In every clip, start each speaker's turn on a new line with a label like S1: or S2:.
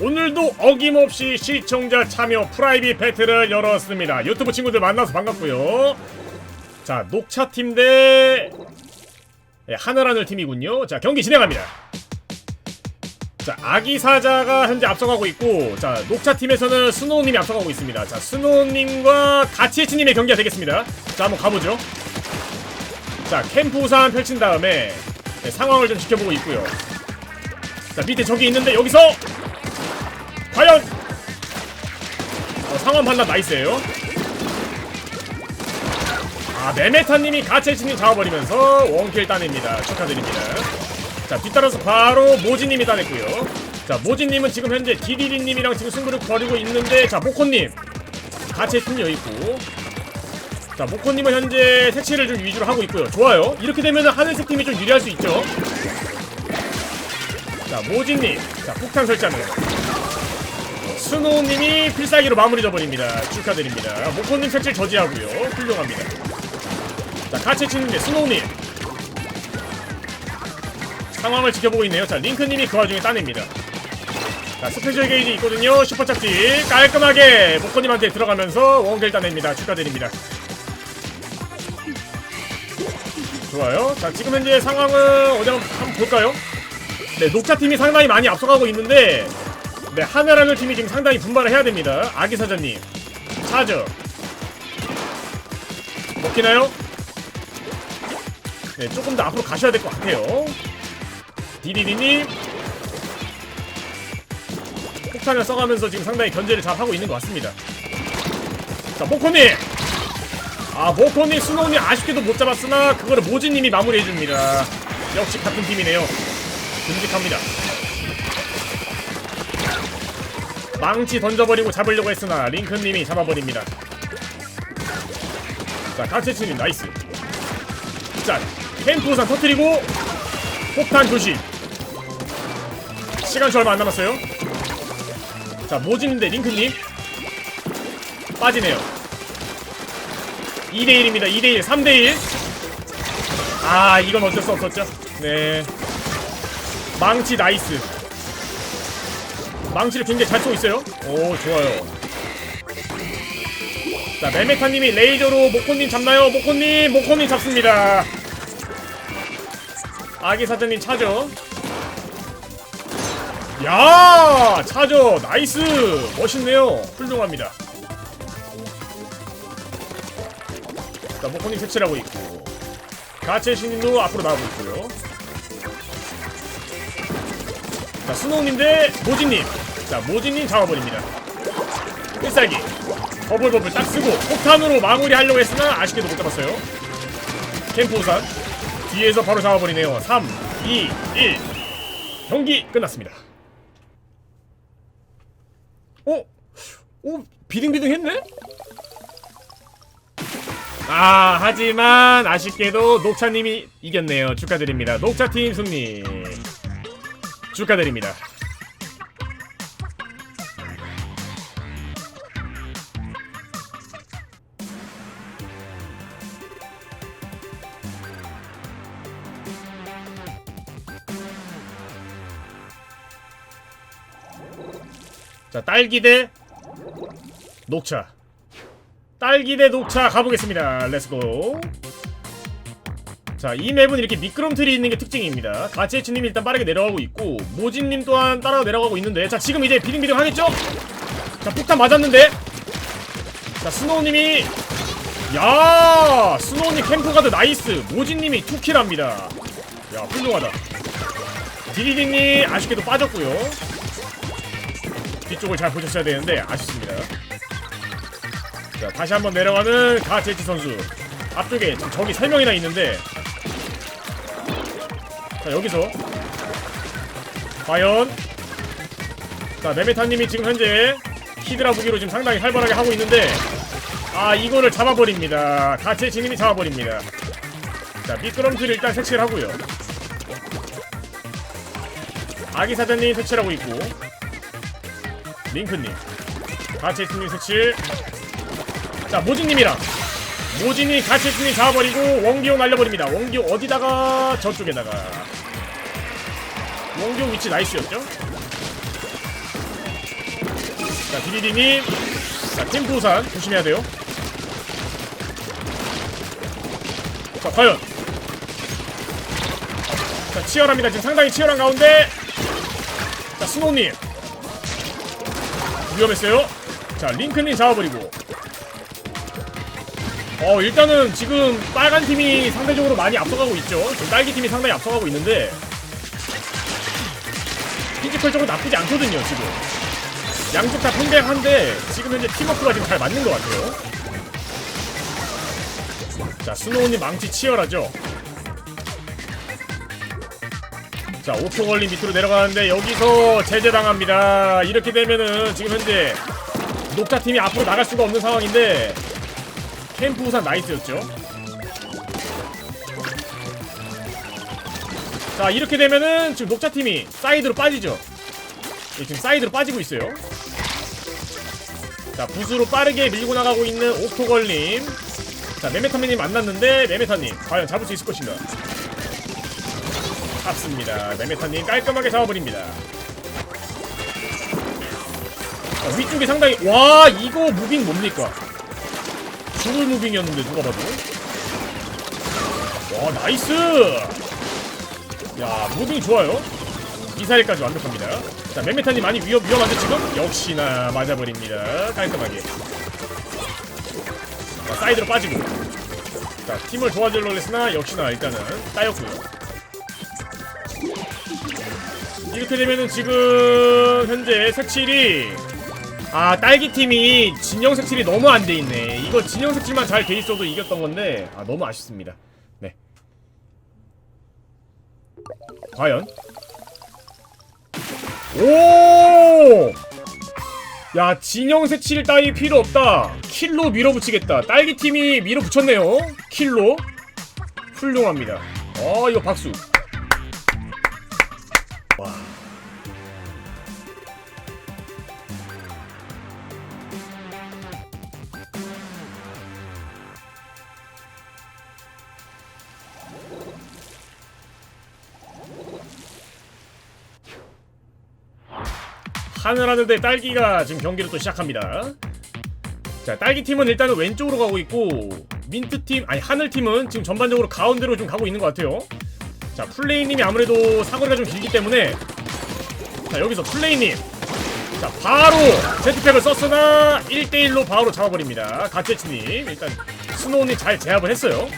S1: 오늘도 어김없이 시청자 참여 프라이빗 배틀을 열었습니다. 유튜브 친구들 만나서 반갑고요. 자, 녹차팀 대 네, 하늘하늘 팀이군요. 자, 경기 진행합니다. 자, 아기 사자가 현재 앞서가고 있고, 자, 녹차팀에서는 스노우님이 앞서가고 있습니다. 자, 스노우님과 가치해치님의 경기가 되겠습니다. 자, 한번 가보죠. 자, 캠프 우산 펼친 다음에 네, 상황을 좀 지켜보고 있고요. 자, 밑에 적이 있는데 여기서 과연 어, 상황 판단 나이스예요. 아 메메타님이 가체치님 잡아버리면서 원킬 따냅니다. 축하드립니다. 자 뒤따라서 바로 모지님이 따냈고요. 자 모지님은 지금 현재 디디디님이랑 지금 승부를 벌이고 있는데 자 모코님 가체치님 여기 있고 자 모코님은 현재 색칠을 좀 위주로 하고 있고요. 좋아요. 이렇게 되면 하늘색 팀이 좀 유리할 수 있죠. 자 모지님 자 폭탄 설치하면서 스노우님이 필살기로 마무리 져버립니다. 축하드립니다. 모코님 색칠 저지하고요. 훌륭합니다. 자, 같이 치는데 스노우님. 상황을 지켜보고 있네요. 자, 링크님이 그 와중에 따냅니다. 자, 스페셜 게이지 있거든요. 슈퍼착지 깔끔하게 모코님한테 들어가면서 원킬 따냅니다. 축하드립니다. 좋아요. 자, 지금 현재 상황은 어디 한번 볼까요? 네, 녹차팀이 상당히 많이 앞서가고 있는데 네, 하나라는 팀이 지금 상당히 분발을 해야 됩니다. 아기 사장님, 차저 먹히나요? 네, 조금 더 앞으로 가셔야 될 것 같아요. 디디디님 폭탄을 써가면서 지금 상당히 견제를 잘 하고 있는 것 같습니다. 자, 모코님! 아, 모코님, 스노우님 아쉽게도 못 잡았으나 그거를 모지님이 마무리해줍니다. 역시 같은 팀이네요. 듬직합니다. 망치 던져버리고 잡으려고 했으나 링크님이 잡아버립니다. 자, 가체치님 나이스. 자, 캠프 우산 터트리고 폭탄 조심. 시간 저 얼마 안 남았어요. 자, 모진인데 링크님 빠지네요. 2대1입니다. 2대1, 3대1. 아, 이건 어쩔 수 없었죠. 네. 망치 나이스. 망치를 굉장히 잘 쏘고 있어요. 오, 좋아요. 자, 메메타님이 레이저로 모코님 잡나요? 모코님, 모코님 잡습니다. 아기 사장님 차죠? 야, 차죠. 나이스. 멋있네요. 훌륭합니다. 자, 모코님 색칠하고 있고. 가체 신인도 앞으로 나오고 있고요. 자, 스노우님 대 모지님. 자, 모지님 잡아버립니다. 필살기. 버블버블 딱 쓰고 폭탄으로 마무리하려고 했으나 아쉽게도 못 잡았어요. 캠프 우산. 뒤에서 바로 잡아버리네요. 3, 2, 1. 경기 끝났습니다. 어? 어? 비등비등 했네? 아, 하지만 아쉽게도 녹차님이 이겼네요. 축하드립니다. 녹차팀 승리. 축하드립니다. 자, 딸기 대 녹차. 딸기 대 녹차 가보겠습니다. 렛츠고. 자, 이 맵은 이렇게 미끄럼틀이 있는 게 특징입니다. 가치해치님 일단 빠르게 내려가고 있고, 모진님 또한 따라 내려가고 있는데, 자, 지금 이제 비등비등 하겠죠? 자, 폭탄 맞았는데, 자, 스노우님이, 야, 스노우님 캠프가드 나이스. 모진님이 투킬합니다. 야, 훌륭하다. 디디디님 아쉽게도 빠졌고요. 뒤쪽을 잘 보셨어야 되는데 아쉽습니다. 자, 다시 한번 내려가는 가제치 선수. 앞쪽에 지금 적이 3명이나 있는데 자, 여기서. 과연. 자, 메메타님이 지금 현재 히드라 무기로 지금 상당히 활발하게 하고 있는데 아, 이거를 잡아버립니다. 가제치님이 잡아버립니다. 자, 미끄럼틀 일단 색칠 하고요. 아기 사장님 색칠하고 있고 링크님. 같이 팀님 색칠. 자 모진님이랑. 모진이 같이 팀님 잡아버리고 원기호 날려버립니다. 원기호 어디다가 저쪽에다가 원기호 위치 나이스였죠 자, 디디디님. 자, 팀부산 조심해야 돼요. 자, 과연. 자, 치열합니다. 지금 상당히 치열한 가운데. 자, 스노우님. 위험했어요. 자, 링크님 잡아버리고. 어, 일단은 지금 빨간 팀이 상대적으로 많이 앞서가고 있죠. 지금 딸기 팀이 상당히 앞서가고 있는데. 피지컬적으로 나쁘지 않거든요, 지금. 양쪽 다 팽팽한데, 지금 현재 팀워크가 지금 잘 맞는 것 같아요. 자, 스노우님 망치 치열하죠. 자, 5초 걸린 밑으로 내려가는데 여기서 제재당합니다. 이렇게 되면은 지금 현재 녹타팀이 앞으로 나갈 수가 없는 상황인데 캠프 우산 나이스였죠. 자, 이렇게 되면은 지금 녹차팀이 사이드로 빠지죠. 예, 지금 사이드로 빠지고 있어요. 자, 붓으로 빠르게 밀고 나가고 있는 옥토걸님. 자, 메메타맨님 만났는데 메메타님 과연 잡을 수 있을 것인가? 잡습니다. 메메타님 깔끔하게 잡아버립니다. 자, 위쪽이 상당히 와 이거 무빙 뭡니까? 죽을 무빙이었는데 누가 봐도 와 나이스 야 무빙 좋아요 미사일까지 완벽합니다 자 메메타님 많이 위험, 위험한데 지금? 역시나 맞아버립니다 깔끔하게 자 사이드로 빠지고 자 팀을 도와주려고 했으나 역시나 일단은 따였고요 이렇게 되면은 지금 현재 색칠이 아 딸기 팀이 진영 색칠이 너무 안 돼 있네. 이거 진영 색칠만 잘 돼 있어도 이겼던 건데 아 너무 아쉽습니다. 네. 과연? 오! 야 진영 색칠 따위 필요 없다. 킬로 밀어붙이겠다. 딸기 팀이 밀어붙였네요. 킬로 훌륭합니다. 어 이거 박수. 와. 하늘하늘대 딸기가 지금 경기를 또 시작합니다. 자, 딸기 팀은 일단은 왼쪽으로 가고 있고 민트 팀 아니 하늘 팀은 지금 전반적으로 가운데로 좀 가고 있는 것 같아요. 자, 플레이님이 아무래도 사거리가 좀 길기 때문에 자 여기서 플레이님 자 바로 제트팩을 썼으나 1대1로 바로 잡아버립니다. 가체치님 일단 스노우님 잘 제압을 했어요.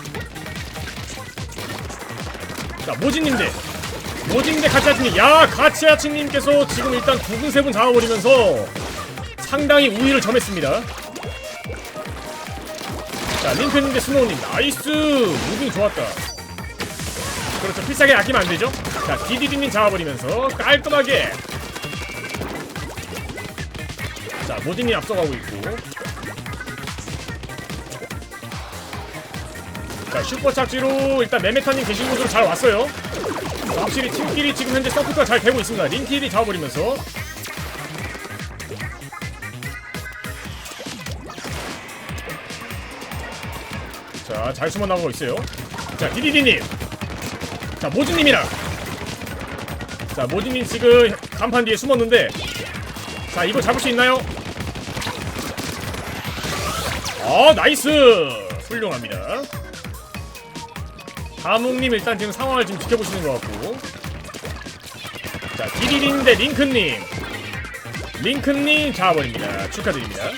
S1: 자 모진님들 모진대 가치아치님 야 가치아치님께서 지금 일단 두분세분 잡아버리면서 상당히 우위를 점했습니다. 자 링크님 대 스노우님 나이스! 무빙 좋았다. 그렇죠. 필살기 아끼면 안되죠? 자 디디디님 잡아버리면서 깔끔하게. 자 모진님 앞서가고 있고. 자 슈퍼 착지로 일단 메메타님 계신 곳으로 잘 왔어요 확실히 팀끼리 지금 현재 서포트가 잘 되고 있습니다. 링키리 잡아버리면서 자, 잘 숨어 나가고 있어요. 자, 디디디님. 자, 모진님이랑. 자, 모진님 지금 간판 뒤에 숨었는데. 자, 이거 잡을 수 있나요? 어, 나이스! 훌륭합니다. 다묵님 일단 지금 상황을 지금 지켜보시는 것 같고. 자 디디딘 대 링크님. 링크님 잡아버립니다. 축하드립니다.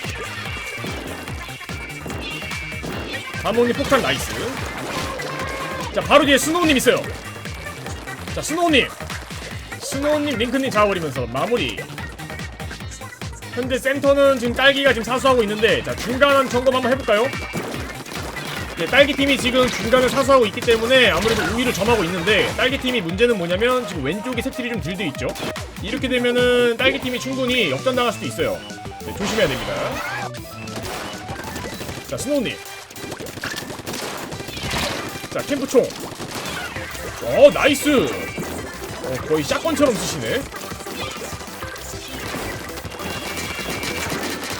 S1: 다묵님 폭탄 나이스. 자 바로 뒤에 스노우님 있어요. 자 스노우님. 스노우님 링크님 잡아버리면서 마무리. 현재 센터는 지금 딸기가 지금 사수하고 있는데 자 중간 점검 한번 해볼까요? 네, 딸기팀이 지금 중간을 사수하고 있기 때문에 아무래도 우위를 점하고 있는데 딸기팀이 문제는 뭐냐면 지금 왼쪽에 색칠이 좀덜돼 있죠. 이렇게 되면은 딸기팀이 충분히 역전 나갈 수도 있어요. 네, 조심해야 됩니다. 자 스노우님. 자 캠프총. 어 나이스! 어, 거의 샷건처럼 쓰시네.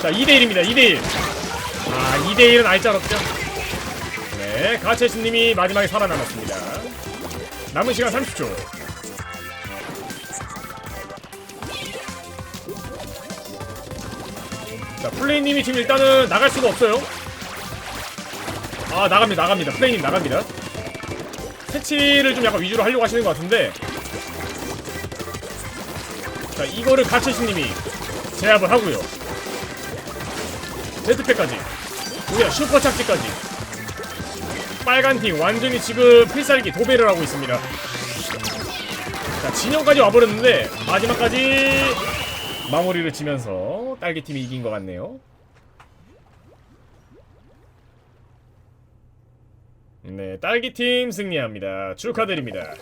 S1: 자 2대1입니다. 2대1 아 2대1은 알짜롭죠 네, 가체스님이 마지막에 살아남았습니다. 남은 시간 30초. 자 플레이님이 지금 일단은 나갈 수가 없어요. 아 나갑니다 나갑니다. 플레이님 나갑니다. 캐치를 좀 약간 위주로 하려고 하시는 것 같은데. 자 이거를 가채신님이 제압을 하고요. 레드팩까지. 우리가 슈퍼 착지까지 빨간 팀 완전히 지금 필살기 도배를 하고 있습니다. 자 진영까지 와버렸는데 마지막까지 마무리를 지면서 딸기팀이 이긴 것 같네요. 네 딸기팀 승리합니다. 축하드립니다